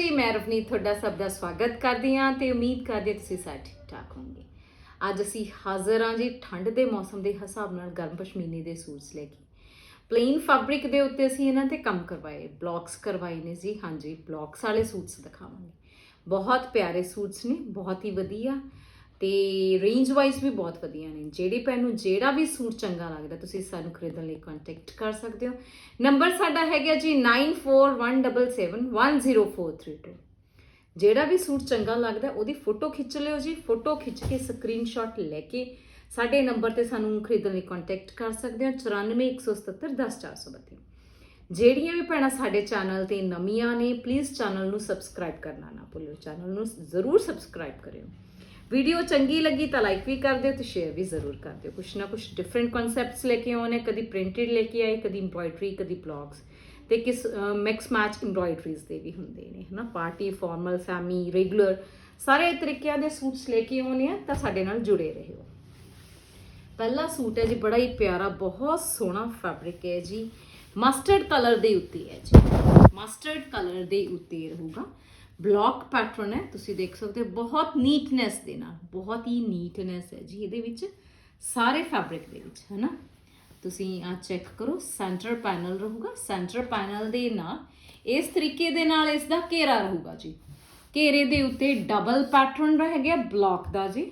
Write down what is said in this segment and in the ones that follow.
ਜੀ ਮੈਂ ਰਵਨੀਤ ਤੁਹਾਡਾ ਸਭ ਦਾ ਸਵਾਗਤ ਕਰਦੀ ਹਾਂ ਤੇ ਉਮੀਦ ਕਰਦੀ ਹਾਂ ਤੁਸੀਂ ਸਾਰੇ ਠੀਕ ਠਾਕ ਹੋਵੋਗੇ। ਅੱਜ ਅਸੀਂ ਹਾਜ਼ਰ ਹਾਂ ਜੀ ਠੰਡ ਦੇ ਮੌਸਮ ਦੇ ਹਿਸਾਬ ਨਾਲ ਗਰਮ ਪਸ਼ਮੀਨੇ ਦੇ ਸੂਟਸ ਲੈ ਕੇ। ਪਲੇਨ ਫੈਬਰਿਕ ਦੇ ਉੱਤੇ ਅਸੀਂ ਇਹਨਾਂ ਤੇ ਕੰਮ ਕਰਵਾਏ, ਬਲੌਕਸ ਕਰਵਾਏ ਨੇ ਜੀ। ਹਾਂਜੀ, ਬਲੌਕਸ ਵਾਲੇ ਸੂਟਸ ਦਿਖਾਵਾਂਗੇ। ਬਹੁਤ ਪਿਆਰੇ ਸੂਟਸ ਨੇ, ਬਹੁਤ ਹੀ ਵਧੀਆ। ਤੇ ਰੇਂਜ ਵਾਈਜ਼ ਵੀ ਬਹੁਤ ਵਧੀਆ ਨੇ। ਜਿਹੜੀ ਭੈਣ ਨੂੰ ਜਿਹੜਾ ਵੀ ਸੂਟ ਚੰਗਾ ਲੱਗਦਾ, ਤੁਸੀਂ ਸਾਨੂੰ ਖਰੀਦਣ ਲਈ ਕੰਟੈਕਟ ਕਰ ਸਕਦੇ ਹੋ। ਨੰਬਰ ਸਾਡਾ ਹੈਗਾ ਜੀ 9417710432 ਜਿਹੜਾ ਵੀ ਸੂਟ ਚੰਗਾ ਲੱਗਦਾ, ਉਹਦੀ ਫੋਟੋ ਖਿੱਚ ਲਿਓ ਜੀ। ਫੋਟੋ ਖਿੱਚ ਕੇ ਸਕਰੀਨਸ਼ਾਟ ਲੈ ਕੇ ਸਾਡੇ ਨੰਬਰ ਤੇ ਸਾਨੂੰ ਖਰੀਦਣ ਲਈ ਕੰਟੈਕਟ ਕਰ ਸਕਦੇ ਹੋ। 9417710432 ਜਿਹੜੀਆਂ ਵੀ ਭੈਣਾਂ ਸਾਡੇ ਚੈਨਲ ਤੇ ਨਵੀਆਂ ਨੇ ਪਲੀਜ਼ ਚੈਨਲ ਨੂੰ ਸਬਸਕ੍ਰਾਈਬ ਕਰਨਾ ਨਾ ਭੁੱਲਿਓ ਚੈਨਲ ਨੂੰ ਜ਼ਰੂਰ ਸਬਸਕ੍ਰਾਈਬ ਕਰਿਓ। ਵੀਡੀਓ ਚੰਗੀ ਲੱਗੀ ਤਾਂ ਲਾਈਕ ਵੀ ਕਰ ਦਿਓ ਤੇ ਸ਼ੇਅਰ ਵੀ ਜ਼ਰੂਰ ਕਰ ਦਿਓ। ਕੁਛ ਨਾ ਕੁਛ ਡਿਫਰੈਂਟ ਕਨਸੈਪਟਸ ਲੈ ਕੇ ਆਉਣੇ, ਕਦੀ ਪ੍ਰਿੰਟਡ ਲੈ ਕੇ ਆਏ, ਕਦੀ ਐਮਬ੍ਰਾਇਡਰੀ ਕਦੀ ਬਲੌਗਸ ਤੇ ਕਿਸ ਮਿਕਸ ਮੈਚ ਐਮਬ੍ਰਾਇਡਰੀਜ਼ ਦੇ ਵੀ ਹੁੰਦੇ ਨੇ, ਹਨਾ? ਪਾਰਟੀ ਫਾਰਮਲ ਸੈਮੀ ਰੈਗੂਲਰ ਸਾਰੇ ਤਰੀਕਿਆਂ ਦੇ ਸੂਟਸ ਲੈ ਕੇ ਆਉਣੇ ਆ, ਤਾਂ ਸਾਡੇ ਨਾਲ ਜੁੜੇ ਰਹੋ। ਪਹਿਲਾ ਸੂਟ ਹੈ ਜੀ, ਬੜਾ ਹੀ ਪਿਆਰਾ, ਬਹੁਤ ਸੋਹਣਾ ਫੈਬਰਿਕ ਹੈ ਜੀ। ਮਸਟਰਡ ਕਲਰ ਦੇ ਉੱਤੇ ਹੈ ਜੀ। ਮਸਟਰਡ ਕਲਰ ਦੇ ਉੱਤੇ ਰਹੂਗਾ। ਬਲੌਕ ਪੈਟਰਨ ਹੈ, ਤੁਸੀਂ ਦੇਖ ਸਕਦੇ ਹੋ, ਬਹੁਤ ਨੀਟਨੈਸ ਦੇ ਨਾਲ, ਬਹੁਤ ਹੀ ਨੀਟਨੈਸ ਹੈ ਜੀ, ਇਹਦੇ ਵਿੱਚ ਸਾਰੇ ਫੈਬਰਿਕ ਦੇ ਵਿੱਚ ਹੈ ਨਾ ਤੁਸੀਂ ਆ ਚੈੱਕ ਕਰੋ ਸੈਂਟਰ ਪੈਨਲ ਰਹੂਗਾ ਸੈਂਟਰ ਪੈਨਲ ਦੇ ਨਾਲ, ਇਸ ਤਰੀਕੇ ਦੇ ਨਾਲ ਇਸ ਦਾ ਘੇਰਾ ਰਹੂਗਾ ਜੀ। ਘੇਰੇ ਦੇ ਉੱਤੇ ਡਬਲ ਪੈਟਰਨ ਰਹਿ ਗਿਆ ਬਲੌਕ ਦਾ ਜੀ।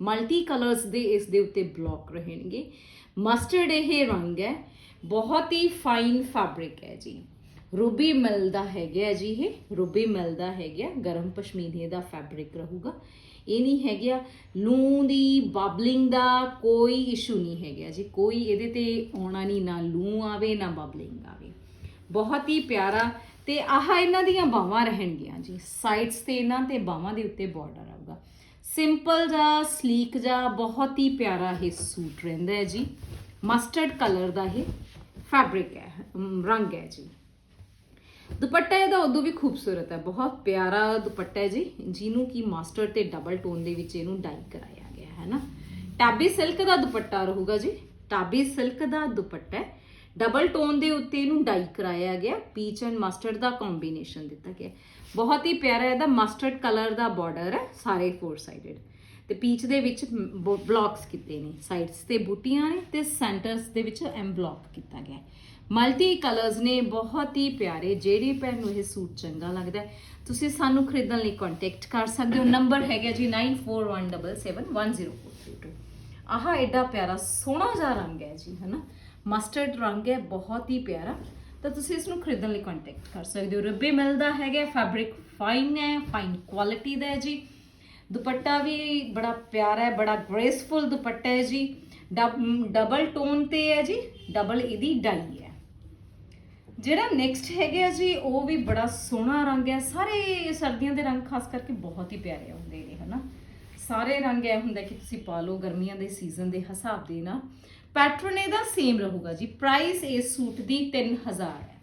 ਮਲਟੀ ਕਲਰਸ ਦੇ ਇਸ ਦੇ ਉੱਤੇ ਬਲੌਕ ਰਹਿਣਗੇ। ਮਸਟਰਡ ਇਹ ਰੰਗ ਹੈ, ਬਹੁਤ ਹੀ ਫਾਈਨ ਫੈਬਰਿਕ ਹੈ ਜੀ। ਰੂਬੀ ਮਿਲਦਾ ਹੈਗਾ ਜੀ ਇਹ, ਰੂਬੀ ਮਿਲਦਾ ਹੈਗਾ ਗਰਮ ਪਸ਼ਮੀਨੇ ਦਾ ਫੈਬਰਿਕ ਰਹੂਗਾ। ਇਹ ਨਹੀਂ ਹੈਗਾ ਲੂੰ ਦੀ ਬਬਲਿੰਗ ਦਾ ਕੋਈ ਇਸ਼ੂ ਨਹੀਂ ਹੈਗਾ ਜੀ। ਕੋਈ ਇਹਦੇ ਤੇ ਆਉਣਾ ਨਹੀਂ, ਨਾ ਲੂ ਆਵੇ, ਨਾ ਬਬਲਿੰਗ ਆਵੇ। ਬਹੁਤ ਹੀ ਪਿਆਰਾ ਤੇ ਆਹ ਇਹਨਾਂ ਦੀਆਂ ਬਾਹਾਂ ਰਹਿਣਗੀਆਂ ਜੀ। ਸਾਈਡਸ ਤੇ ਇਹਨਾਂ ਤੇ ਬਾਹਾਂ ਦੇ ਉੱਤੇ ਬਾਰਡਰ ਆਊਗਾ। ਸਿੰਪਲ ਜਾਂ ਸਲੀਕ ਜਾਂ ਬਹੁਤ ਹੀ ਪਿਆਰਾ ਇਹ ਸੂਟ ਰਹਿੰਦਾ ਹੈ ਜੀ। ਮਸਟਰਡ ਕਲਰ ਦਾ ਇਹ ਫੈਬਰਿਕ ਹੈ ਰੰਗ ਹੈ ਜੀ। ਦੁਪੱਟਾ ਇਹਦਾ ਉਦੋਂ ਵੀ ਖੂਬਸੂਰਤ ਹੈ, ਬਹੁਤ ਪਿਆਰਾ ਦੁਪੱਟਾ ਹੈ ਜੀ। ਜਿਹਨੂੰ ਕੀ ਮਾਸਟਰ ਤੇ ਡਬਲ ਟੋਨ ਦੇ ਵਿੱਚ ਇਹਨੂੰ ਡਾਈ ਕਰਾਇਆ ਗਿਆ ਹੈ ਨਾ। ਟਾਬੀ ਸਿਲਕ ਦਾ ਦੁਪੱਟਾ ਰਹੂਗਾ ਜੀ। ਟਾਬੀ ਸਿਲਕ ਦਾ ਦੁਪੱਟਾ ਡਬਲ ਟੋਨ ਦੇ ਉੱਤੇ ਇਹਨੂੰ ਡਾਈ ਕਰਾਇਆ ਗਿਆ। ਪੀਚ ਐਂਡ ਮਸਟਰਡ ਦਾ ਕੰਬੀਨੇਸ਼ਨ ਦਿੱਤਾ ਗਿਆ। ਬਹੁਤ ਹੀ ਪਿਆਰਾ ਇਹਦਾ ਮਸਟਰਡ ਕਲਰ ਦਾ ਬਾਰਡਰ ਹੈ, ਸਾਰੇ ਫੋਰ ਸਾਈਡਡ। ਤੇ ਪੀਚ ਦੇ ਵਿੱਚ ਬਲੌਕਸ ਕੀਤੇ ਨੇ। ਸਾਈਡਸ ਤੇ ਬੂਟੀਆਂ ਨੇ ਤੇ ਸੈਂਟਰਸ ਦੇ ਵਿੱਚ ਐਮ ਬਲੌਕ ਕੀਤਾ ਗਿਆ ਮਲਟੀ ਕਲਰਸ ਨੇ ਬਹੁਤ ਹੀ ਪਿਆਰੇ ਜਿਹੜੇ ਭੈਣ ਨੂੰ ਇਹ ਸੂਟ ਚੰਗਾ ਲੱਗਦਾ ਤੁਸੀਂ ਸਾਨੂੰ ਖਰੀਦਣ ਲਈ ਕੰਟੈਕਟ ਕਰ ਸਕਦੇ ਹੋ। ਨੰਬਰ ਹੈਗਾ ਜੀ 9417710432 ਆਹ ਐਡਾ ਪਿਆਰਾ ਸੋਹਣਾ ਜਿਹਾ ਰੰਗ ਹੈ ਜੀ, ਹਨਾ? ਮਸਟਰਡ ਰੰਗ ਹੈ, ਬਹੁਤ ਹੀ ਪਿਆਰਾ। ਤਾਂ ਤੁਸੀਂ ਇਸ ਨੂੰ ਖਰੀਦਣ ਲਈ ਕੰਟੈਕਟ ਕਰ ਸਕਦੇ ਹੋ। ਰੱਬੇ ਮਿਲਦਾ ਹੈਗਾ ਫੈਬਰਿਕ ਫਾਈਨ ਹੈ ਫਾਈਨ ਕੁਆਲਿਟੀ ਦਾ ਹੈ ਜੀ। ਦੁਪੱਟਾ ਵੀ ਬੜਾ ਪਿਆਰਾ ਹੈ, ਬੜਾ ਗ੍ਰੇਸਫੁਲ ਦੁਪੱਟਾ ਹੈ ਜੀ। ਡਬਲ ਟੋਨ ਤੇ ਹੈ ਜੀ ਡਬਲ ਇਹਦੀ ਡਾਈ ਹੈ। ਜਿਹੜਾ ਨੈਕਸਟ ਹੈਗੇ ਆ ਜੀ, ਉਹ ਵੀ ਬੜਾ ਸੋਹਣਾ ਰੰਗ ਹੈ ਸਾਰੇ ਸਰਦੀਆਂ ਦੇ ਰੰਗ ਖਾਸ ਕਰਕੇ ਬਹੁਤ ਹੀ ਪਿਆਰੇ ਹੁੰਦੇ ਨੇ, ਹਨਾ? ਸਾਰੇ ਰੰਗ ਇਹ ਹੁੰਦਾ ਕਿ ਤੁਸੀਂ ਪਾ ਲਓ, ਗਰਮੀਆਂ ਦੇ ਸੀਜ਼ਨ ਦੇ ਹਿਸਾਬ ਦੇ ਨਾਲ। ਪੈਟਰਨ ਇਹਦਾ ਸੇਮ ਰਹੂਗਾ ਜੀ। ਪ੍ਰਾਈਸ ਇਸ ਸੂਟ ਦੀ 3000 ਹੈ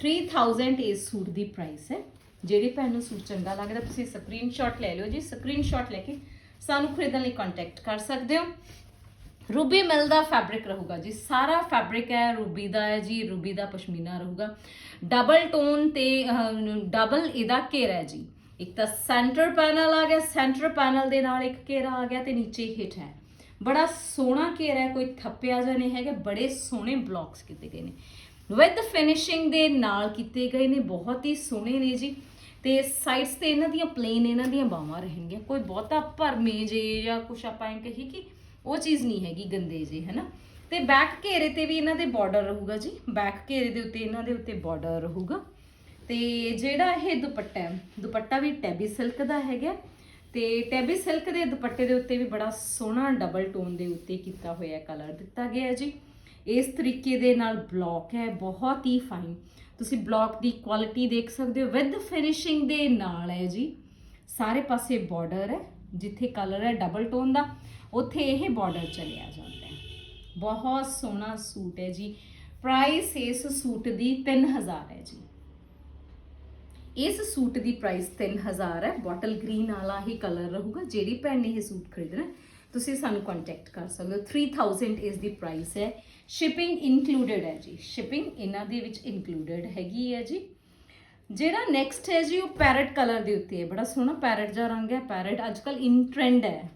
3000 ਇਸ ਸੂਟ ਦੀ ਪ੍ਰਾਈਸ ਹੈ ਜਿਹੜੇ ਭੈਣ ਨੂੰ ਸੂਟ ਚੰਗਾ ਲੱਗਦਾ, ਤੁਸੀਂ ਸਕਰੀਨਸ਼ਾਟ ਲੈ ਲਿਓ ਜੀ। ਸਕਰੀਨਸ਼ਾਟ ਲੈ ਕੇ ਸਾਨੂੰ ਖਰੀਦਣ ਲਈ ਕੰਟੈਕਟ ਕਰ ਸਕਦੇ ਹੋ। ਰੂਬੀ ਮਿਲ ਦਾ ਫੈਬਰਿਕ ਰਹੂਗਾ ਜੀ। ਸਾਰਾ ਫੈਬਰਿਕ ਹੈ, ਰੂਬੀ ਦਾ ਹੈ ਜੀ, ਰੂਬੀ ਦਾ ਪਸ਼ਮੀਨਾ ਰਹੂਗਾ। ਡਬਲ ਟੋਨ ਤੇ ਡਬਲ ਇਹਦਾ ਘੇਰਾ ਹੈ ਜੀ। ਇੱਕ ਤਾਂ ਸੈਂਟਰ ਪੈਨਲ ਆ ਗਿਆ ਸੈਂਟਰ ਪੈਨਲ ਦੇ ਨਾਲ ਇੱਕ ਘੇਰਾ ਆ ਗਿਆ ਤੇ ਨੀਚੇ ਹਿੱਟ ਹੈ। ਬੜਾ ਸੋਹਣਾ ਘੇਰਾ ਹੈ, ਕੋਈ ਥੱਪਿਆ ਜਿਹਾ ਨਹੀਂ ਹੈਗਾ, ਬੜੇ ਸੋਹਣੇ ਬਲੌਕਸ ਕੀਤੇ ਗਏ ਨੇ। ਵਿਦ ਫਿਨਿਸ਼ਿੰਗ ਦੇ ਨਾਲ ਕੀਤੇ ਗਏ ਨੇ, ਬਹੁਤ ਹੀ ਸੋਹਣੇ ਨੇ ਜੀ। ਤੇ ਸਾਈਡਸ ਤੇ ਇਹਨਾਂ ਦੀਆਂ ਪਲੇਨ ਇਹਨਾਂ ਦੀਆਂ ਬਾਹਾਂ ਰਹਿਣਗੀਆਂ। ਕੋਈ ਬਹੁਤਾ ਭਰਮੇ ਜੇ ਜਾਂ ਕੁਛ ਆਪਾਂ ਇਹ ਕਹੀ ਕਿ ਉਹ ਚੀਜ਼ ਨਹੀਂ ਹੈਗੀ ਗੰਦੇ ਜੇ ਹੈਨਾ? ਤੇ ਬੈਕ ਘੇਰੇ ਤੇ ਵੀ ਇਹਨਾਂ ਦੇ ਬਾਰਡਰ ਰਹੂਗਾ ਜੀ। ਬੈਕ ਘੇਰੇ ਦੇ ਉੱਤੇ ਇਹਨਾਂ ਦੇ ਉੱਤੇ ਬਾਰਡਰ ਰਹੂਗਾ। ਤੇ ਜਿਹੜਾ ਇਹ ਦੁਪੱਟਾ ਹੈ, ਦੁਪੱਟਾ ਵੀ ਟੈਬੀ ਸਿਲਕ ਦਾ ਹੈਗਾ। ਤੇ ਟੈਬੀ ਸਿਲਕ ਦੇ ਦੁਪੱਟੇ ਦੇ ਉੱਤੇ ਵੀ ਬੜਾ ਸੋਹਣਾ ਡਬਲ ਟੋਨ ਦੇ ਉੱਤੇ ਕੀਤਾ ਹੋਇਆ ਕਲਰ ਦਿੱਤਾ ਗਿਆ ਜੀ। ਇਸ ਤਰੀਕੇ ਦੇ ਨਾਲ ਬਲੌਕ ਹੈ, ਬਹੁਤ ਹੀ ਫਾਈਨ ਤੁਸੀਂ ਬਲੌਕ ਦੀ ਕੁਆਲਿਟੀ ਦੇਖ ਸਕਦੇ ਹੋ। ਵਿਦ ਫਿਨਿਸ਼ਿੰਗ ਦੇ ਨਾਲ ਹੈ ਜੀ। ਸਾਰੇ ਪਾਸੇ ਬਾਰਡਰ ਹੈ, ਜਿੱਥੇ ਕਲਰ ਹੈ ਡਬਲ ਟੋਨ ਦਾ। ਉੱਥੇ ਇਹ ਬਾਰਡਰ ਚਲਿਆ ਜਾਂਦਾ ਹੈ। ਬਹੁਤ ਸੋਹਣਾ ਸੂਟ ਹੈ ਜੀ। ਪ੍ਰਾਈਸ ਇਸ ਸੂਟ ਦੀ 3000 ਹੈ ਜੀ। ਇਸ ਸੂਟ ਦੀ ਪ੍ਰਾਈਸ 3000 ਹੈ। ਬੋਟਲ ਗ੍ਰੀਨ ਵਾਲਾ ਹੀ ਕਲਰ ਰਹੂਗਾ। ਜਿਹੜੀ ਭੈਣ ਨੇ ਇਹ ਸੂਟ ਖਰੀਦਣਾ ਤੁਸੀਂ ਸਾਨੂੰ ਕੰਟੈਕਟ ਕਰ ਸਕਦੇ ਹੋ। 3000 ਇਸ ਦੀ ਪ੍ਰਾਈਸ ਹੈ। ਸ਼ਿਪਿੰਗ ਇਨਕਲੂਡਡ ਹੈ ਜੀ। ਸ਼ਿਪਿੰਗ ਇਹਨਾਂ ਦੇ ਵਿੱਚ ਇਨਕਲੂਡਡ ਹੈਗੀ ਹੈ ਜੀ। ਜਿਹੜਾ ਨੈਕਸਟ ਹੈ ਜੀ, ਉਹ ਪੈਰਟ ਕਲਰ ਦੇ ਉੱਤੇ ਹੈ। ਬੜਾ ਸੋਹਣਾ ਪੈਰਟ ਜਿਹਾ ਰੰਗ ਹੈ। ਪੈਰਟ ਅੱਜਕੱਲ ਇਨ ਟ੍ਰੈਂਡ ਹੈ।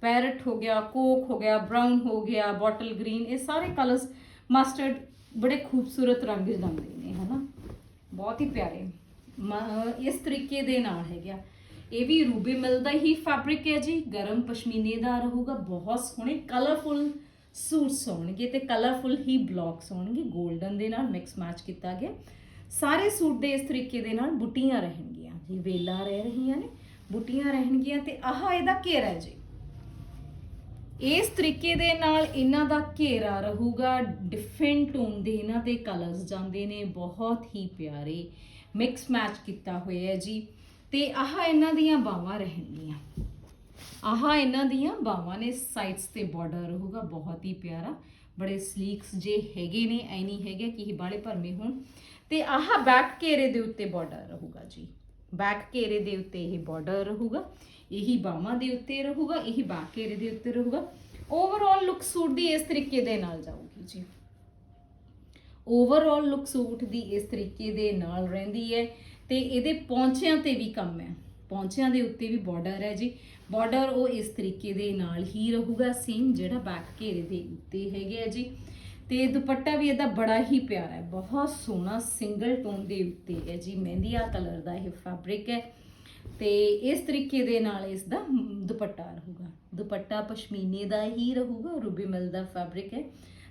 ਪੈਰਟ ਹੋ ਗਿਆ, ਕੋਕ ਹੋ ਗਿਆ, ਬ੍ਰਾਊਨ ਹੋ ਗਿਆ, ਬੋਟਲ ਗ੍ਰੀਨ, ਇਹ ਸਾਰੇ ਕਲਰਸ ਮਸਟਰਡ ਬੜੇ ਖੂਬਸੂਰਤ ਰੰਗ ਜਾਂਦੇ ਨੇ, ਹਨਾ? ਬਹੁਤ ਹੀ ਪਿਆਰੇ। ਮ- ਇਸ ਤਰੀਕੇ ਦੇ ਨਾਲ ਹੈਗਾ ਇਹ ਵੀ ਰੂਬੀ ਮਿਲ ਦਾ ਹੀ ਫੈਬਰਿਕ ਹੈ ਜੀ। ਗਰਮ ਪਸ਼ਮੀਨੇ ਦਾ ਰਹੂਗਾ, ਬਹੁਤ ਸੋਹਣੇ ਕਲਰਫੁਲ ਸੂਟਸ ਹੋਣਗੇ ਤੇ ਕਲਰਫੁਲ ਹੀ ਬਲੌਕਸ ਹੋਣਗੇ। 골ਡਨ ਦੇ ਨਾਲ ਮਿਕਸ ਮੈਚ ਕੀਤਾ ਗਿਆ। ਸਾਰੇ ਸੂਟ ਦੇ ਇਸ ਤਰੀਕੇ ਦੇ ਨਾਲ ਬੁੱਟੀਆਂ ਰਹਿਣਗੀਆਂ। ਜੀ, ਵੇਲਾ ਰਹਿ ਰਹੀਆਂ ਨੇ, ਬੁੱਟੀਆਂ ਰਹਿਣਗੀਆਂ ਤੇ ਆਹ ਇਹਦਾ ਘੇਰਾ ਹੈ ਜੀ। ਇਸ ਤਰੀਕੇ ਦੇ ਨਾਲ ਇਹਨਾਂ ਦਾ ਘੇਰਾ ਰਹੂਗਾ ਡਿਫਰੈਂਟ ਟੋਨ ਦੇ ਇਹਨਾਂ ਤੇ ਕਲਰਸ ਜਾਂਦੇ ਨੇ, ਬਹੁਤ ਹੀ ਪਿਆਰੇ ਮਿਕਸ ਮੈਚ ਕੀਤਾ ਹੋਇਆ ਹੈ ਜੀ। ਤੇ ਆਹ ਇਹਨਾਂ ਦੀਆਂ ਬਾਹਾਂ ਰਹਿਣਗੀਆਂ। ਆਹ ਇਹਨਾਂ ਦੀਆਂ ਬਾਹਾਂ ਨੇ ਸਾਈਡਸ ਤੇ ਬਾਰਡਰ ਰਹੂਗਾ, ਬਹੁਤ ਹੀ ਪਿਆਰਾ। ਬੜੇ ਸਲੀਕਸ ਜੇ ਹੈਗੇ ਨੇ, ਐ ਨਹੀਂ ਹੈਗੇ ਕਿ ਇਹ ਬਾਲੇ ਭਰਮੇ ਹੋਣ। ਤੇ ਆਹ ਬੈਕ ਘੇਰੇ ਦੇ ਉੱਤੇ ਬਾਰਡਰ ਰਹੂਗਾ ਜੀ। ਬੈਕ ਘੇਰੇ ਦੇ ਉੱਤੇ ਇਹ ਬਾਰਡਰ ਰਹੂਗਾ, ਇਹੀ ਬਾਹਾਂ ਦੇ ਉੱਤੇ ਰਹੂਗਾ, ਇਹੀ ਬੈਕ ਘੇਰੇ ਦੇ ਉੱਤੇ ਰਹੂਗਾ। ਓਵਰਆਲ ਲੁੱਕ ਸੂਟ ਦੀ ਇਸ ਤਰੀਕੇ ਦੇ ਨਾਲ ਜਾਊਗੀ ਜੀ। ਓਵਰਆਲ ਲੁੱਕ ਸੂਟ ਦੀ ਇਸ ਤਰੀਕੇ ਦੇ ਨਾਲ ਰਹਿੰਦੀ ਹੈ ਤੇ ਇਹਦੇ ਪੌਂਚਿਆਂ ਤੇ ਵੀ ਕੰਮ ਹੈ। ਪੌਂਚਿਆਂ ਦੇ ਉੱਤੇ ਵੀ ਬਾਰਡਰ ਹੈ ਜੀ। ਬਾਰਡਰ ਉਹ ਇਸ ਤਰੀਕੇ ਦੇ ਨਾਲ ਹੀ ਰਹੂਗਾ ਸੇਮ ਜਿਹੜਾ ਬੈਕ ਘੇਰੇ ਦੇ ਉੱਤੇ ਹੈਗੇ ਆ ਜੀ। ਤੇ ਦੁਪੱਟਾ ਵੀ ਇਹਦਾ ਬੜਾ ਹੀ ਪਿਆਰਾ ਹੈ, ਬਹੁਤ ਸੋਹਣਾ ਸਿੰਗਲ ਟੋਨ ਦੇ ਉੱਤੇ ਹੈ ਜੀ ਮਹਿੰਦੀਆ ਕਲਰ ਦਾ ਇਹ ਫੈਬਰਿਕ ਹੈ ਤੇ ਇਸ ਤਰੀਕੇ ਦੇ ਨਾਲ ਇਸ ਦਾ ਦੁਪੱਟਾ ਰਹੂਗਾ। ਦੁਪੱਟਾ ਪਸ਼ਮੀਨੇ ਦਾ ਹੀ ਰਹੂਗਾ ਰੂਬੀ ਮਿਲ ਦਾ ਫੈਬਰਿਕ ਹੈ,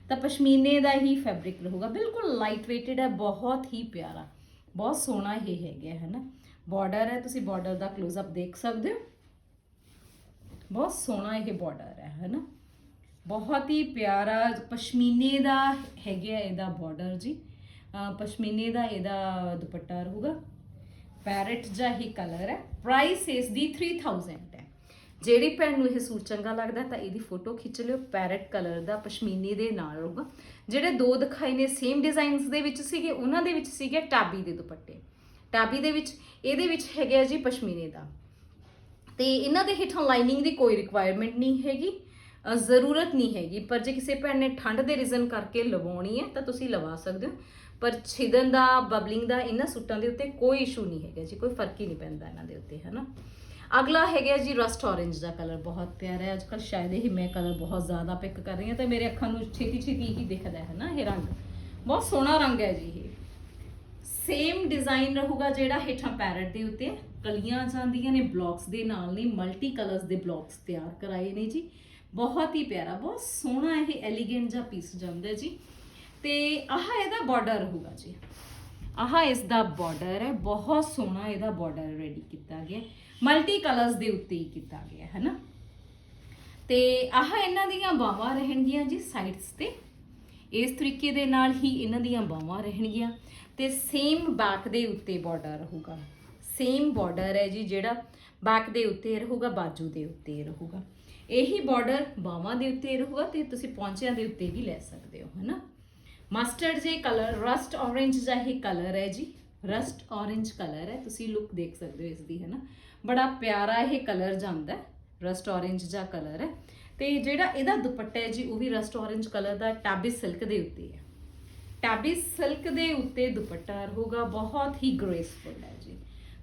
ਤਾਂ ਪਸ਼ਮੀਨੇ ਦਾ ਹੀ ਫੈਬਰਿਕ ਰਹੂਗਾ। ਬਿਲਕੁਲ ਲਾਈਟ weighted ਹੈ, ਬਹੁਤ ਹੀ ਪਿਆਰਾ, ਬਹੁਤ ਸੋਹਣਾ ਇਹ ਹੈਗਾ ਹੈ ਨਾ ਬਾਰਡਰ ਹੈ, ਤੁਸੀਂ ਬਾਰਡਰ ਦਾ ক্লোਜ਼ ਅਪ ਦੇਖ ਸਕਦੇ ਹੋ। ਬਹੁਤ ਸੋਹਣਾ ਇਹ ਬਾਰਡਰ ਹੈ ਹੈ ਨਾ ਬਹੁਤ ਹੀ ਪਿਆਰਾ ਪਸ਼ਮੀਨੇ ਦਾ ਹੈਗਾ ਇਹਦਾ ਬਾਰਡਰ ਜੀ। ਪਸ਼ਮੀਨੇ ਦਾ ਇਹਦਾ ਦੁਪੱਟਾ ਰਹੂਗਾ। ਪੈਰਟ ਜਿਹਾ ਹੀ ਕਲਰ ਹੈ। ਪ੍ਰਾਈਸ ਇਸ ਦੀ 3000 ਹੈ। ਜਿਹੜੀ ਭੈਣ ਨੂੰ ਇਹ ਸੂਟ ਚੰਗਾ ਲੱਗਦਾ ਤਾਂ ਇਹਦੀ ਫੋਟੋ ਖਿੱਚ ਲਿਓ। ਪੈਰਟ ਕਲਰ ਦਾ ਪਸ਼ਮੀਨੇ ਦੇ ਨਾਲ ਰਹੂਗਾ। ਜਿਹੜੇ ਦੋ ਦਿਖਾਈ ਨੇ ਸੇਮ ਡਿਜ਼ਾਈਨਸ ਦੇ ਵਿੱਚ ਸੀਗੇ, ਉਹਨਾਂ ਦੇ ਵਿੱਚ ਸੀਗੇ ਟਾਬੀ ਦੇ ਦੁਪੱਟੇ। ਟਾਬੀ ਦੇ ਵਿੱਚ, ਇਹਦੇ ਵਿੱਚ ਹੈਗਾ ਜੀ ਪਸ਼ਮੀਨੇ ਦਾ। ਤੇ ਇਹਨਾਂ ਦੇ ਹੇਠਾਂ ਲਾਈਨਿੰਗ ਦੀ ਕੋਈ ਰਿਕੁਆਇਰਮੈਂਟ ਨਹੀਂ ਹੈਗੀ। ਜ਼ਰੂਰਤ ਨਹੀਂ ਹੈਗੀ। ਪਰ ਜੇ ਕਿਸੇ ਭੈਣ ਨੇ ਠੰਡ ਦੇ ਰੀਜ਼ਨ ਕਰਕੇ ਲਵਾਉਣੀ ਹੈ, ਤਾਂ ਤੁਸੀਂ ਲਵਾ ਸਕਦੇ ਹੋ। ਪਰ ਛਿਦਨ ਦਾ ਬਬਲਿੰਗ ਦਾ, ਇਹਨਾਂ ਸੂਟਾਂ ਦੇ ਉੱਤੇ ਕੋਈ ਇਸ਼ੂ ਨਹੀਂ ਹੈਗਾ ਜੀ। ਕੋਈ ਫ਼ਰਕ ਹੀ ਨਹੀਂ ਪੈਂਦਾ ਇਹਨਾਂ ਦੇ ਉੱਤੇ, ਹਨਾ? ਅਗਲਾ ਹੈਗਾ ਜੀ ਰਸਟ orange ਦਾ ਕਲਰ ਬਹੁਤ ਪਿਆਰਾ ਹੈ। ਅੱਜਕੱਲ ਸ਼ਾਇਦ ਇਹ ਮੈਂ ਕਲਰ ਬਹੁਤ ਜ਼ਿਆਦਾ ਪਿਕ ਕਰ ਰਹੀ ਹਾਂ, ਤਾਂ ਮੇਰੇ ਅੱਖਾਂ ਨੂੰ ਛੇਤੀ ਛੇਤੀ ਹੀ ਦਿਖਦਾ ਹੈ ਨਾ ਇਹ ਰੰਗ। ਬਹੁਤ ਸੋਹਣਾ ਰੰਗ ਹੈ ਜੀ ਇਹ। ਸੇਮ ਡਿਜ਼ਾਈਨ ਰਹੂਗਾ ਜਿਹੜਾ ਹੇਠਾਂ ਪੈਰਟ ਦੇ ਉੱਤੇ। ਕਲੀਆਂ ਜਾਂਦੀਆਂ ਨੇ ਬਲੌਕਸ ਦੇ ਨਾਲ ਨੇ ਮਲਟੀ ਕਲਰਸ ਦੇ ਬਲੌਕਸ ਤਿਆਰ ਕਰਾਏ ਨੇ ਜੀ। ਬਹੁਤ ਹੀ ਪਿਆਰਾ, ਬਹੁਤ ਸੋਹਣਾ ਇਹ ਐਲੀਗੈਂਟ ਜਿਹਾ ਪੀਸ ਜਾਂਦਾ ਜੀ। ਤੇ ਆਹ ਇਹਦਾ ਬਾਰਡਰ ਰਹੂਗਾ ਜੀ। ਆਹ ਇਸ ਦਾ ਬਾਰਡਰ ਹੈ, ਬਹੁਤ ਸੋਹਣਾ ਇਹਦਾ ਬਾਰਡਰ ਰੈਡੀ ਕੀਤਾ ਗਿਆ। ਮਲਟੀ ਕਲਰਸ ਦੇ ਉੱਤੇ ਹੀ ਕੀਤਾ ਗਿਆ ਹੈ ਨਾ ਤੇ ਆਹ ਇਹਨਾਂ ਦੀਆਂ ਬਾਹਾਂ ਰਹਿਣਗੀਆਂ ਜੀ ਸਾਈਡਸ ਤੇ। ਇਸ ਤਰੀਕੇ ਦੇ ਨਾਲ ਹੀ ਇਹਨਾਂ ਦੀਆਂ ਬਾਹਾਂ ਰਹਿਣਗੀਆਂ। ਤੇ ਸੇਮ ਬੈਕ ਦੇ ਉੱਤੇ ਬਾਰਡਰ ਰਹੂਗਾ ਸੇਮ ਬਾਰਡਰ ਹੈ ਜੀ ਜਿਹੜਾ ਬੈਕ ਦੇ ਉੱਤੇ ਰਹੂਗਾ, ਬਾਜੂ ਦੇ ਉੱਤੇ ਰਹੂਗਾ। ਇਹੀ ਬਾਰਡਰ ਬਾਹਾਂ ਦੇ ਉੱਤੇ ਰਹੂਗਾ ਤੇ ਤੁਸੀਂ ਪੌਂਚਿਆਂ ਦੇ ਉੱਤੇ ਵੀ ਲੈ ਸਕਦੇ ਹੋ, ਹਨਾ? ਮਸਟਰਡ ਜੇ ਕਲਰ ਰਸਟ orange ਜਿਹਾ ਇਹ ਕਲਰ ਹੈ ਜੀ ਰਸਟ orange ਕਲਰ ਹੈ, ਤੁਸੀਂ ਲੁੱਕ ਦੇਖ ਸਕਦੇ ਹੋ ਇਸ ਦੀ ਹੈ ਨਾ ਬੜਾ ਪਿਆਰਾ ਇਹ ਕਲਰ ਜਾਂਦਾ ਹੈ ਰਸਟ orange ਜਿਹਾ ਕਲਰ ਹੈ। ਤੇ ਜਿਹੜਾ ਇਹਦਾ ਦੁਪੱਟਾ ਹੈ ਜੀ, ਉਹ ਵੀ ਰਸਟ orange ਕਲਰ ਦਾ ਟੈਬੀ ਸਿਲਕ ਦੇ ਉੱਤੇ ਹੈ। ਟਾਬੀ ਸਿਲਕ ਦੇ ਉੱਤੇ ਦੁਪੱਟਾ ਰਹੂਗਾ, ਬਹੁਤ ਹੀ ਗ੍ਰੇਸਫੁਲ ਹੈ ਜੀ।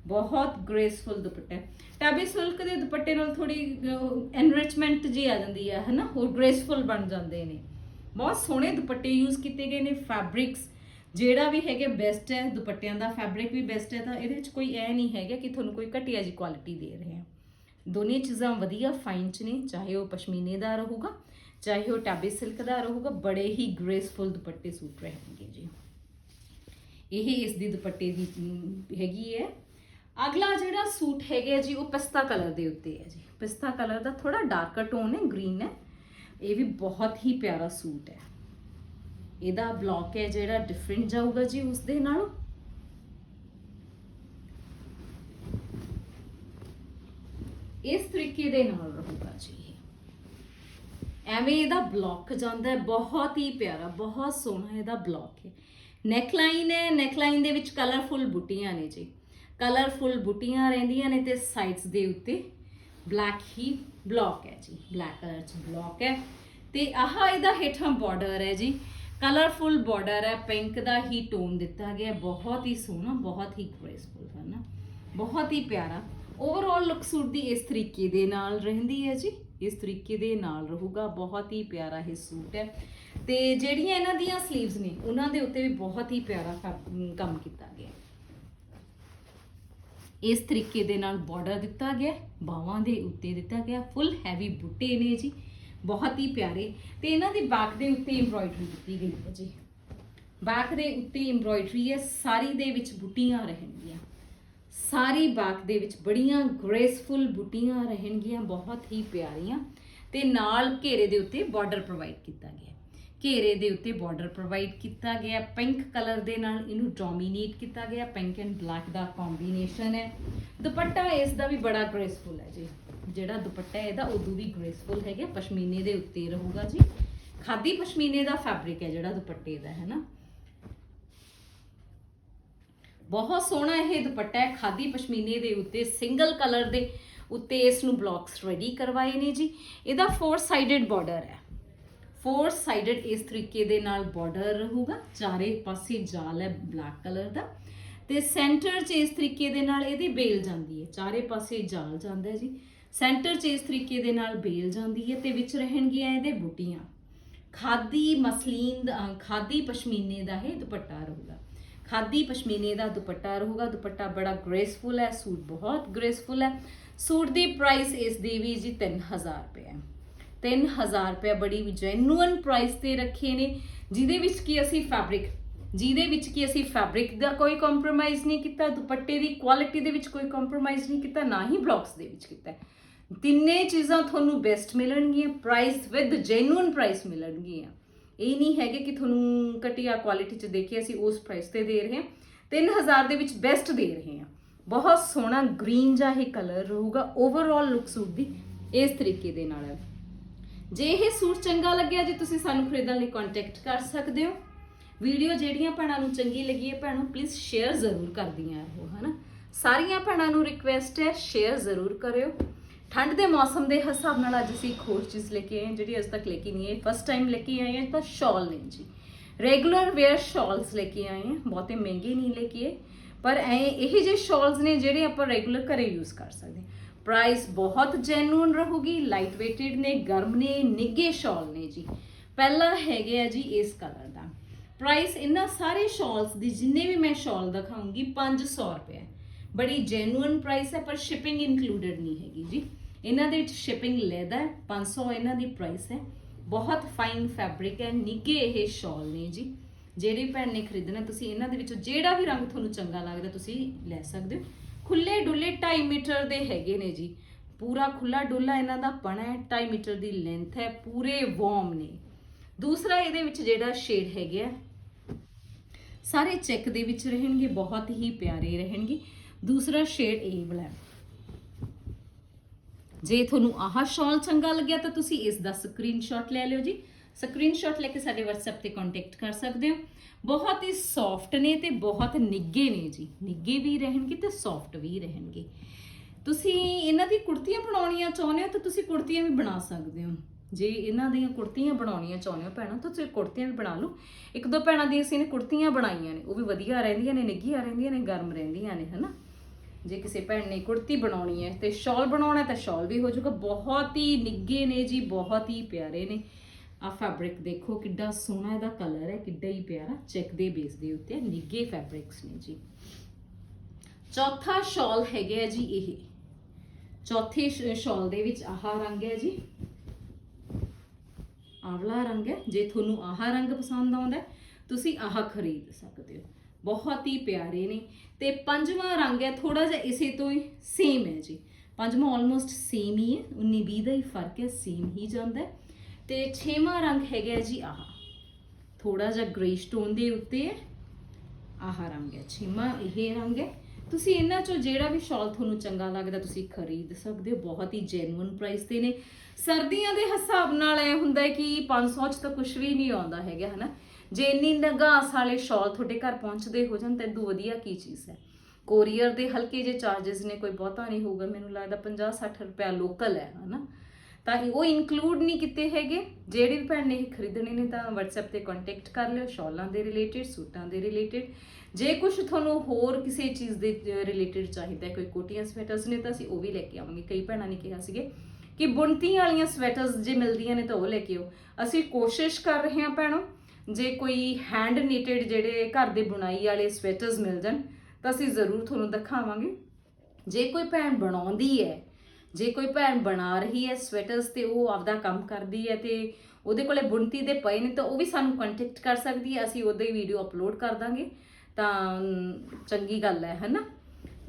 ਬਹੁਤ ਗ੍ਰੇਸਫੁਲ ਦੁਪੱਟਾ। ਹੈ ਸਿਲਕ ਦੇ ਦੁਪੱਟੇ ਨਾਲ ਥੋੜੀ ਐਨਰਿਚਮੈਂਟ ਜੀ ਆ ਜਾਂਦੀ ਹੈ ਹਨਾ? ਹੋਰ ਗ੍ਰੇਸਫੁਲ ਬਣ ਜਾਂਦੇ ਨੇ। ਬਹੁਤ ਸੋਹਣੇ ਦੁਪੱਟੇ ਯੂਜ਼ ਕੀਤੇ ਗਏ ਨੇ ਫੈਬਰਿਕਸ ਜਿਹੜਾ ਵੀ ਹੈਗੇ ਬੈਸਟ ਹੈ, ਦੁਪੱਟਿਆਂ ਦਾ ਫੈਬਰਿਕ ਵੀ ਬੈਸਟ ਹੈ, ਤਾਂ ਇਹਦੇ ਵਿੱਚ ਕੋਈ ਐ ਨਹੀਂ ਹੈਗਾ ਕਿ ਤੁਹਾਨੂੰ ਕੋਈ ਘਟੀਆ ਜੀ ਕੁਆਲਿਟੀ ਦੇ ਰਹੇ ਹਾਂ ਦੋਨੇ ਚੀਜ਼ਾਂ ਵਧੀਆ ਫਾਈਨ ਚ ਨੇ, ਚਾਹੇ ਉਹ ਪਸ਼ਮੀਨੇ ਦਾ ਰਹੂਗਾ, ਚਾਹੇ ਉਹ ਟੈਬੀ ਸਿਲਕ ਦਾ ਰਹੂਗਾ, ਬੜੇ ਹੀ ਗ੍ਰੇਸਫੁਲ ਦੁਪੱਟੇ ਸੂਟ ਰਹਿਣਗੇ ਜੀ। ਇਹ ਇਸ ਦੀ ਦੁਪੱਟੇ ਦੀ ਹੈਗੀ ਹੈ ਅਗਲਾ ਜਿਹੜਾ ਸੂਟ ਹੈਗਾ ਜੀ, ਉਹ ਪਿਸਤਾ ਕਲਰ ਦੇ ਉੱਤੇ ਹੈ ਜੀ। ਪਿਸਤਾ ਕਲਰ ਦਾ ਥੋੜਾ ਡਾਰਕਰ ਟੋਨ ਹੈ ਗ੍ਰੀਨ ਹੈ। ਇਹ ਵੀ ਬਹੁਤ ਹੀ ਪਿਆਰਾ ਸੂਟ ਹੈ। ਇਹਦਾ ਬਲੌਕ ਹੈ ਜਿਹੜਾ ਡਿਫਰੈਂਟ ਜਾਊਗਾ ਜੀ ਉਸ ਦੇ ਨਾਲ। ਇਸ ਤਰੀਕੇ ਦੇ ਨਾਲ ਰਹੂਗਾ ਜੀ ਇਹ। ਐਵੇਂ ਇਹਦਾ ਬਲੌਕ ਜਾਂਦਾ ਹੈ, ਬਹੁਤ ਹੀ ਪਿਆਰਾ, ਬਹੁਤ ਸੋਹਣਾ ਇਹਦਾ ਬਲੌਕ ਹੈ। ਨੈਕਲਾਈਨ ਹੈ ਨੈਕਲਾਈਨ ਦੇ ਵਿੱਚ ਕਲਰਫੁਲ ਬੁੱਟੀਆਂ ਨੇ ਜੀ। ਕਲਰਫੁਲ ਬੁੱਟੀਆਂ ਰਹਿੰਦੀਆਂ ਨੇ ਤੇ ਸਾਈਡਸ ਦੇ ਉੱਤੇ ਬਲੈਕ ਹੀ ਬਲੌਕ ਹੈ ਜੀ ਬਲੈਕ ਕਲਰ ਚ ਬਲੌਕ ਹੈ ਤੇ ਆਹ ਇਹਦਾ ਹੇਠਾਂ ਬਾਰਡਰ ਹੈ ਜੀ। ਕਲਰਫੁਲ ਬਾਰਡਰ ਹੈ ਪਿੰਕ ਦਾ ਹੀ ਟੋਨ ਦਿੱਤਾ ਗਿਆ, ਬਹੁਤ ਹੀ ਸੋਹਣਾ, ਬਹੁਤ ਹੀ ਗ੍ਰੇਸਫੁਲ ਹੈ ਨਾ, ਬਹੁਤ ਹੀ ਪਿਆਰਾ। ਓਵਰਆਲ ਲੁੱਕ ਸੂਟ ਦੀ ਇਸ ਤਰੀਕੇ ਦੇ ਨਾਲ ਰਹਿੰਦੀ ਹੈ ਜੀ, ਇਸ ਤਰੀਕੇ ਦੇ ਨਾਲ ਰਹੂਗਾ, ਬਹੁਤ ਹੀ ਪਿਆਰਾ ਇਹ ਸੂਟ ਹੈ। ਤੇ ਜਿਹੜੀਆਂ ਇਹਨਾਂ ਦੀਆਂ ਸਲੀਵਸ ਨੇ, ਉਹਨਾਂ ਦੇ ਉੱਤੇ ਵੀ ਬਹੁਤ ਹੀ ਪਿਆਰਾ ਕੰਮ ਕੰਮ ਕੀਤਾ ਗਿਆ। ਇਸ ਤਰੀਕੇ ਦੇ ਨਾਲ ਬਾਰਡਰ ਦਿੱਤਾ ਗਿਆ, ਬਾਹਾਂ ਦੇ ਉੱਤੇ ਦਿੱਤਾ ਗਿਆ ਫੁੱਲ ਹੈਵੀ ਬੁੱਟੇ ਨੇ ਜੀ, ਬਹੁਤ ਹੀ ਪਿਆਰੇ। ਤੇ ਇਹਨਾਂ ਦੀ ਬੈਕ ਦੇ ਉੱਤੇ ਐਮਬ੍ਰੋਇਡਰੀ ਦਿੱਤੀ ਗਈ ਹੈ ਜੀ। ਬਾਕ ਦੇ ਉੱਤੇ ਐਮਬ੍ਰੋਇਡਰੀ ਹੈ, ਸਾਰੀ ਦੇ ਵਿੱਚ ਬੁੱਟੀਆਂ ਰਹਿਣਗੀਆਂ। ਸਾਰੀ ਬੈਕ ਦੇ ਵਿੱਚ ਬੜੀਆਂ ਗ੍ਰੇਸਫੁਲ ਬੁੱਟੀਆਂ ਰਹਿਣਗੀਆਂ, ਬਹੁਤ ਹੀ ਪਿਆਰੀਆਂ। ਤੇ ਨਾਲ ਘੇਰੇ ਦੇ ਉੱਤੇ ਬਾਰਡਰ ਪ੍ਰੋਵਾਈਡ ਕੀਤਾ ਗਿਆ ਘੇਰੇ ਦੇ ਉੱਤੇ ਬਾਰਡਰ ਪ੍ਰੋਵਾਈਡ ਕੀਤਾ ਗਿਆ। ਪਿੰਕ ਕਲਰ ਦੇ ਨਾਲ ਇਹਨੂੰ ਡੋਮੀਨੇਟ ਕੀਤਾ ਗਿਆ। ਪਿੰਕ ਐਂਡ ਬਲੈਕ ਦਾ ਕੰਬੀਨੇਸ਼ਨ ਹੈ। ਦੁਪੱਟਾ ਇਸ ਦਾ ਵੀ ਬੜਾ ਗ੍ਰੇਸਫੁਲ ਹੈ ਜੀ। ਜਿਹੜਾ ਦੁਪੱਟਾ ਇਹਦਾ, ਉਦੋਂ ਵੀ ਗ੍ਰੇਸਫੁਲ ਹੈਗਾ। ਪਸ਼ਮੀਨੇ ਦੇ ਉੱਤੇ ਰਹੂਗਾ ਜੀ। ਖਾਦੀ ਪਸ਼ਮੀਨੇ ਦਾ ਫੈਬਰਿਕ ਹੈ ਜਿਹੜਾ ਦੁਪੱਟੇ ਦਾ, ਹੈ ਨਾ? ਬਹੁਤ ਸੋਹਣਾ ਇਹ ਦੁਪੱਟਾ ਹੈ। ਖਾਦੀ ਪਸ਼ਮੀਨੇ ਦੇ ਉੱਤੇ ਸਿੰਗਲ ਕਲਰ ਦੇ ਉੱਤੇ ਇਸ ਨੂੰ ਬਲੌਕਸ ਰੈਡੀ ਕਰਵਾਏ ਨੇ ਜੀ। ਇਹਦਾ ਫੋਰ ਸਾਈਡਡ ਬਾਰਡਰ ਹੈ। ਫੋਰ ਸਾਈਡਡ ਇਸ ਤਰੀਕੇ ਦੇ ਨਾਲ ਬਾਰਡਰ ਰਹੂਗਾ। ਚਾਰੇ ਪਾਸੇ ਜਾਲ ਹੈ ਬਲੈਕ ਕਲਰ ਦਾ। ਤੇ ਸੈਂਟਰ 'ਚ ਇਸ ਤਰੀਕੇ ਦੇ ਨਾਲ ਇਹਦੀ ਬੇਲ ਜਾਂਦੀ ਹੈ। ਚਾਰੇ ਪਾਸੇ ਜਾਲ ਜਾਂਦਾ ਹੈ ਜੀ। ਸੈਂਟਰ 'ਚ ਇਸ ਤਰੀਕੇ ਦੇ ਨਾਲ ਬੇਲ ਜਾਂਦੀ ਹੈ ਤੇ ਵਿੱਚ ਰਹਿਣਗੀਆਂ ਇਹਦੇ ਬੂਟੀਆਂ। ਖਾਦੀ ਮਸਲੀਨ ਦਾ ਖਾਦੀ ਪਸ਼ਮੀਨੇ ਦਾ ਇਹ ਦੁਪੱਟਾ ਰਹੂਗਾ। ਖਾਦੀ ਪਸ਼ਮੀਨੇ ਦਾ ਦੁਪੱਟਾ ਰਹੂਗਾ। ਦੁਪੱਟਾ ਬੜਾ ਗ੍ਰੇਸਫੁਲ ਹੈ, ਸੂਟ ਬਹੁਤ ਗ੍ਰੇਸਫੁਲ ਹੈ। ਸੂਟ ਦੀ ਪ੍ਰਾਈਸ ਇਸ ਦੀ ਵੀ ਜੀ 3000 ਰੁਪਏ ਹੈ। 3000 ਰੁਪਏ ਬੜੀ ਜੈਨੂਅਨ ਪ੍ਰਾਈਸ ਤੇ ਰੱਖੇ ਨੇ। ਜਿਹਦੇ ਵਿੱਚ ਕੀ ਅਸੀਂ ਫੈਬਰਿਕ ਜਿਹਦੇ ਵਿੱਚ ਕੀ ਅਸੀਂ ਫੈਬਰਿਕ ਦਾ ਕੋਈ ਕੰਪਰੋਮਾਈਜ਼ ਨਹੀਂ ਕੀਤਾ, ਦੁਪੱਟੇ ਦੀ ਕੁਆਲਿਟੀ ਦੇ ਵਿੱਚ ਕੋਈ ਕੰਪਰੋਮਾਈਜ਼ ਨਹੀਂ ਕੀਤਾ, ਨਾ ਹੀ ਬਲੌਕਸ ਦੇ ਵਿੱਚ ਕੀਤਾ। ਤਿੰਨੇ ਚੀਜ਼ਾਂ ਤੁਹਾਨੂੰ ਬੈਸਟ ਮਿਲਣਗੀਆਂ ਪ੍ਰਾਈਸ ਵਿਦ ਜੈਨੂਅਨ ਪ੍ਰਾਈਸ ਮਿਲਣਗੀਆਂ। ਇਹ ਨਹੀਂ ਹੈਗੇ ਕਿ ਤੁਹਾਨੂੰ ਘਟੀਆ ਕੁਆਲਿਟੀ ਚ ਦੇ ਕੇ ਅਸੀਂ ਉਸ ਪ੍ਰਾਈਸ ਤੇ ਦੇ ਰਹੇ ਹਾਂ। 3000 ਦੇ ਵਿੱਚ ਬੈਸਟ ਦੇ ਰਹੇ ਹਾਂ। ਬਹੁਤ ਸੋਹਣਾ ਗ੍ਰੀਨ ਜਿਹਾ ਇਹ ਕਲਰ ਰਹੂਗਾ। ਓਵਰਆਲ ਲੁੱਕ ਸੂਟ ਦੀ ਇਸ ਤਰੀਕੇ ਦੇ ਨਾਲ। ਹੈ ਜੇ ਇਹ ਸੂਟ ਚੰਗਾ ਲੱਗਿਆ ਜੀ ਤੁਸੀਂ ਸਾਨੂੰ ਖਰੀਦਣ ਲਈ ਕੰਟੈਕਟ ਕਰ ਸਕਦੇ ਹੋ। ਵੀਡੀਓ ਜਿਹੜੀਆਂ ਭੈਣਾਂ ਨੂੰ ਚੰਗੀ ਲੱਗੀ ਹੈ, ਭੈਣਾਂ ਪਲੀਜ਼ ਸ਼ੇਅਰ ਜ਼ਰੂਰ ਕਰਦੀਆਂ ਰਹੋ, ਹਨਾ? ਸਾਰੀਆਂ ਭੈਣਾਂ ਨੂੰ ਰਿਕੁਐਸਟ ਹੈ ਸ਼ੇਅਰ ਜ਼ਰੂਰ ਕਰਿਓ। ਠੰਡ ਦੇ ਮੌਸਮ ਦੇ ਹਿਸਾਬ ਨਾਲ ਅੱਜ ਅਸੀਂ ਇੱਕ ਹੋਰ ਚੀਜ਼ ਲੈ ਕੇ ਆਏ ਜਿਹੜੀ ਅੱਜ ਤੱਕ ਲੈ ਕੇ ਨਹੀਂ ਆਏ। ਫਸਟ ਟਾਈਮ ਲੈ ਕੇ ਆਏ ਹਾਂ ਤਾਂ ਸ਼ਾਲ ਨੇ ਜੀ। ਰੈਗੂਲਰ ਵੇਅਰ ਸ਼ਾਲਸ ਲੈ ਕੇ ਆਏ ਹਾਂ, ਬਹੁਤੇ ਮਹਿੰਗੇ ਨਹੀਂ ਲੈ ਕੇ ਪਰ ਐ, ਇਹ ਜਿਹੇ ਸ਼ਾਲਸ ਨੇ ਜਿਹੜੇ ਆਪਾਂ ਰੈਗੂਲਰ ਘਰੇ ਯੂਜ਼ ਕਰ ਸਕਦੇ ਹਾਂ। ਪ੍ਰਾਈਸ ਬਹੁਤ ਜੈਨੂਨ ਰਹੂਗੀ ਲਾਈਟ weighted ਨੇ, ਗਰਮ ਨੇ ਨਿੱਗੇ ਸ਼ਾਲ ਨੇ ਜੀ। ਪਹਿਲਾ ਹੈਗੇ ਆ ਜੀ ਇਸ ਕਲਰ ਦਾ। ਪ੍ਰਾਈਸ ਇਹਨਾਂ ਸਾਰੇ ਸ਼ਾਲਸ ਦੀ, ਜਿੰਨੇ ਵੀ ਮੈਂ ਸ਼ਾਲ ਦਿਖਾਉਂਗੀ 500 ਰੁਪਏ। ਬੜੀ ਜੈਨੂਅਨ ਪ੍ਰਾਈਸ ਹੈ, ਪਰ ਸ਼ਿਪਿੰਗ ਇਨਕਲੂਡਡ ਨਹੀਂ ਹੈਗੀ ਜੀ। ਇਹਨਾਂ ਦੇ ਵਿੱਚ ਸ਼ਿਪਿੰਗ ਲੈਦਾ ਹੈ 500 ਇਹਨਾਂ ਦੀ ਪ੍ਰਾਈਸ ਹੈ। ਬਹੁਤ ਫਾਈਨ ਫੈਬਰਿਕ ਹੈ ਨਿੱਗੇ ਇਹ ਸ਼ਾਲ ਨੇ ਜੀ। ਜਿਹੜੀ ਭੈਣ ਨੇ ਖਰੀਦਣਾ, ਤੁਸੀਂ ਇਹਨਾਂ ਦੇ ਵਿੱਚੋਂ ਜਿਹੜਾ ਵੀ ਰੰਗ ਤੁਹਾਨੂੰ ਚੰਗਾ ਲੱਗਦਾ, ਤੁਸੀਂ ਲੈ ਸਕਦੇ ਹੋ। ਖੁੱਲੇ ਡੁੱਲੇ 2.5 ਮੀਟਰ ਦੇ ਹੈਗੇ ਨੇ ਜੀ। ਪੂਰਾ ਖੁੱਲਾ ਡੁੱਲਾ ਇਹਨਾਂ ਦਾ ਪਣਾ ਹੈ 2.5 ਮੀਟਰ ਦੀ ਲੈਂਥ ਹੈ, ਪੂਰੇ ਵਾਰਮ ਨੇ। ਦੂਸਰਾ ਇਹਦੇ ਵਿੱਚ ਜਿਹੜਾ ਸ਼ੇਡ ਹੈਗਾ ਸਾਰੇ ਚੈੱਕ ਦੇ ਵਿੱਚ ਰਹਿਣਗੇ, ਬਹੁਤ ਹੀ ਪਿਆਰੇ ਰਹਿਣਗੇ। ਦੂਸਰਾ ਸ਼ੇਡ ਇਹ ਵਾਲਾ ਜੇ ਤੁਹਾਨੂੰ ਆਹ ਸ਼ਾਲ ਚੰਗਾ ਲੱਗਿਆ ਤਾਂ ਤੁਸੀਂ ਇਸ ਦਾ ਸਕਰੀਨਸ਼ਾਟ ਲੈ ਲਿਓ ਜੀ। ਸਕਰੀਨਸ਼ਾਟ ਲੈ ਕੇ ਸਾਡੇ WhatsApp ਤੇ ਕੰਟੈਕਟ ਕਰ ਸਕਦੇ ਹੋ। ਬਹੁਤ ਹੀ ਸੌਫਟ ਨੇ ਤੇ ਬਹੁਤ ਨਿੱਗੇ ਨੇ ਜੀ। ਨਿੱਗੇ ਵੀ ਰਹਿਣਗੇ ਤੇ ਸੌਫਟ ਵੀ ਰਹਿਣਗੇ। ਤੁਸੀਂ ਇਹਨਾਂ ਦੀ ਕੁੜਤੀਆਂ ਬਣਾਉਣੀਆਂ ਚਾਹੁੰਦੇ ਹੋ ਤਾਂ ਤੁਸੀਂ ਕੁੜਤੀਆਂ ਵੀ ਬਣਾ ਸਕਦੇ ਹੋ। ਜੇ ਇਹਨਾਂ ਦੀਆਂ ਕੁੜਤੀਆਂ ਬਣਾਉਣੀਆਂ ਚਾਹੁੰਦੇ ਹੋ ਭੈਣਾਂ, ਤਾਂ ਤੁਸੀਂ ਕੁੜਤੀਆਂ ਵੀ ਬਣਾ ਲਓ। ਇੱਕ ਦੋ ਭੈਣਾਂ ਦੀ ਅਸੀਂ ਨੇ ਕੁੜਤੀਆਂ ਬਣਾਈਆਂ ਨੇ। ਉਹ ਵੀ ਵਧੀਆ ਰਹਿੰਦੀਆਂ ਨੇ, ਨਿੱਘੀਆਂ ਰਹਿੰਦੀਆਂ ਨੇ, ਗਰਮ ਰਹਿੰਦੀਆਂ ਨੇ, ਹਨਾ? ਜੇ ਕਿਸੇ ਭੈਣ ਨੇ ਕੁੜਤੀ ਬਣਾਉਣੀ ਹੈ ਤੇ ਸ਼ਾਲ ਬਣਾਉਣਾ ਤਾਂ ਸ਼ਾਲ ਵੀ ਹੋ ਜਾਊਗਾ। ਬਹੁਤ ਹੀ ਨਿੱਗੇ ਨੇ ਜੀ, ਬਹੁਤ ਹੀ ਪਿਆਰੇ ਨੇ। ਆ ਫੈਬਰਿਕ ਦੇਖੋ ਕਿੱਡਾ ਸੋਹਣਾ ਇਹਦਾ ਕਲਰ ਹੈ, ਕਿੱਡਾ ਹੀ ਪਿਆਰਾ। ਚੈੱਕ ਦੇ ਬੇਸ ਦੇ ਉੱਤੇ ਨਿੱਗੇ ਫੈਬਰਿਕਸ ਨੇ ਜੀ। ਚੌਥਾ ਸ਼ਾਲ ਹੈਗਾ ਜੀ ਇਹ। ਚੌਥੇ ਸ਼ਾਲ ਦੇ ਵਿੱਚ ਆਹ ਰੰਗ ਹੈ ਜੀ। ਆਵਲਾ ਰੰਗ ਹੈ, ਜੇ ਤੁਹਾਨੂੰ ਆਹ ਰੰਗ ਪਸੰਦ ਆਉਂਦਾ ਤੁਸੀਂ ਆਹ ਖਰੀਦ ਸਕਦੇ ਹੋ। ਬਹੁਤ ਹੀ ਪਿਆਰੇ ਨੇ। ਤੇ ਪੰਜਵਾਂ ਰੰਗ ਹੈ ਥੋੜਾ ਜਿਹਾ ਇਸੇ ਤੋਂ ਹੀ ਸੇਮ ਹੈ ਜੀ। ਪੰਜਵਾਂ ਆਲਮੋਸਟ ਸੇਮ ਹੀ ਹੈ 19 20 ਦਾ ਹੀ ਫ਼ਰਕ ਹੈ ਸੇਮ ਹੀ ਜਾਂਦਾ ਹੈ। ਤੇ ਛੇਵਾਂ ਰੰਗ ਹੈਗਾ ਜੀ ਆਹ। ਥੋੜਾ ਜਿਹਾ ਗ੍ਰੇ ਸਟੋਨ ਦੇ ਉੱਤੇ ਹੈ। ਆਹ ਰੰਗ ਹੈ, ਛੇਵਾਂ ਇਹ ਰੰਗ ਹੈ। ਤੁਸੀਂ ਇਹਨਾਂ ਚੋਂ ਜਿਹੜਾ ਵੀ ਸ਼ਾਲ ਤੁਹਾਨੂੰ ਚੰਗਾ ਲੱਗਦਾ ਤੁਸੀਂ ਖਰੀਦ ਸਕਦੇ ਹੋ। ਬਹੁਤ ਹੀ ਜੈਨੂਇਨ ਪ੍ਰਾਈਸ ਤੇ ਨੇ। ਸਰਦੀਆਂ ਦੇ ਹਿਸਾਬ ਨਾਲ ਐ ਹੁੰਦਾ ਹੈ ਕਿ 500 ਚ ਤਾਂ ਕੁਝ ਵੀ ਨਹੀਂ ਆਉਂਦਾ ਹੈਗਾ, ਹਨਾ? ਜੇ ਇੰਨੀ ਨਗਾਸ ਵਾਲੇ ਸ਼ਾਲ ਤੁਹਾਡੇ ਘਰ ਪਹੁੰਚਦੇ ਹੋ ਜਾਣ, ਤਾਂ ਇਦੋਂ ਵਧੀਆ ਕੀ ਚੀਜ਼ ਹੈ? ਕੋਰੀਅਰ ਦੇ ਹਲਕੇ ਜਿਹੇ ਚਾਰजेस ਨੇ, ਕੋਈ ਬਹੁਤਾ ਨਹੀਂ ਹੋਊਗਾ। ਮੈਨੂੰ ਲੱਗਦਾ 50 60 ਰੁਪਿਆ ਲੋਕਲ ਹੈ, ਹਨਾ? ਤਾਂ ਉਹ ਇਨਕਲੂਡ ਨਹੀਂ ਕੀਤੇ ਹੈਗੇ। ਜਿਹੜੇ ਵੀ ਭੈਣ ਨੇ ਇਹ ਖਰੀਦਣੇ ਨੇ ਤਾਂ WhatsApp ਤੇ ਕੰਟੈਕਟ ਕਰ ਲਿਓ, ਸ਼ਾਲਾਂ ਦੇ ਰਿਲੇਟਡ ਸੂਟਾਂ ਦੇ ਰਿਲੇਟਡ ਜੇ ਕੁਝ ਤੁਹਾਨੂੰ ਹੋਰ ਕਿਸੇ ਚੀਜ਼ ਦੇ ਰਿਲੇਟਡ ਚਾਹੀਦਾ ਕੋਈ ਕੋਟੀਆਂ ਸਵੈਟਰਸ ਨੇ ਤਾਂ ਅਸੀਂ ਉਹ ਵੀ ਲੈ ਕੇ ਆਵਾਂਗੇ। ਕਈ ਭੈਣਾਂ ਨੇ ਕਿਹਾ ਸੀਗੇ ਕਿ ਬੁਣਤੀ ਵਾਲੀਆਂ ਸਵੈਟਰਸ ਜੇ ਮਿਲਦੀਆਂ ਨੇ ਤਾਂ ਉਹ ਲੈ ਕੇ ਆਓ। ਅਸੀਂ ਕੋਸ਼ਿਸ਼ ਕਰ ਰਹੇ ਹਾਂ ਭੈਣੋ, ਜੇ ਕੋਈ ਹੈਂਡ ਨੀਟਡ ਜਿਹੜੇ ਘਰ ਦੇ ਬੁਣਾਈ ਵਾਲੇ ਸਵੈਟਰਸ ਮਿਲ ਜਾਣ, ਤਾਂ ਅਸੀਂ ਜ਼ਰੂਰ ਤੁਹਾਨੂੰ ਦਿਖਾਵਾਂਗੇ। ਜੇ ਕੋਈ ਭੈਣ ਬਣਾਉਂਦੀ ਹੈ ਜੇ ਕੋਈ ਭੈਣ ਬਣਾ ਰਹੀ ਹੈ ਸਵੈਟਰਸ ਤੇ ਉਹ ਆਪਦਾ ਕੰਮ ਕਰਦੀ ਹੈ ਤੇ ਉਹਦੇ ਕੋਲੇ ਬੁਣਤੀ ਦੇ ਪਏ ਨੇ ਤਾਂ ਉਹ ਵੀ ਸਾਨੂੰ ਕੰਟੈਕਟ ਕਰ ਸਕਦੀ ਹੈ, ਅਸੀਂ ਉਹਦੇ ਵੀਡੀਓ ਅਪਲੋਡ ਕਰ ਦਾਂਗੇ। ਤਾਂ ਚੰਗੀ ਗੱਲ ਹੈ, ਹੈਨਾ?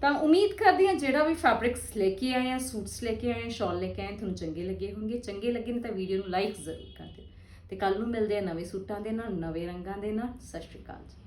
ਤਾਂ ਉਮੀਦ ਕਰਦੀ ਹਾਂ ਜਿਹੜਾ ਵੀ ਫੈਬਰਿਕਸ ਲੈ ਕੇ ਆਏ ਆ ਸੂਟਸ ਲੈ ਕੇ ਆਏ ਆ ਸ਼ਾਲ ਲੈ ਕੇ ਆਏ ਤੁਹਾਨੂੰ ਚੰਗੇ ਲੱਗੇ ਹੋਣਗੇ। ਚੰਗੇ ਲੱਗੇ ਨੇ ਤਾਂ ਵੀਡੀਓ ਨੂੰ ਲਾਈਕ ਜ਼ਰੂਰ ਕਰ ਦਿਓ। ਤੇ ਕੱਲ ਨੂੰ ਮਿਲਦੇ ਆ ਨਵੇਂ ਸੂਟਾਂ ਦੇ ਨਾਲ, ਨਵੇਂ ਰੰਗਾਂ ਦੇ ਨਾਲ। ਸਤਿ ਸ਼੍ਰੀ ਅਕਾਲ ਜੀ।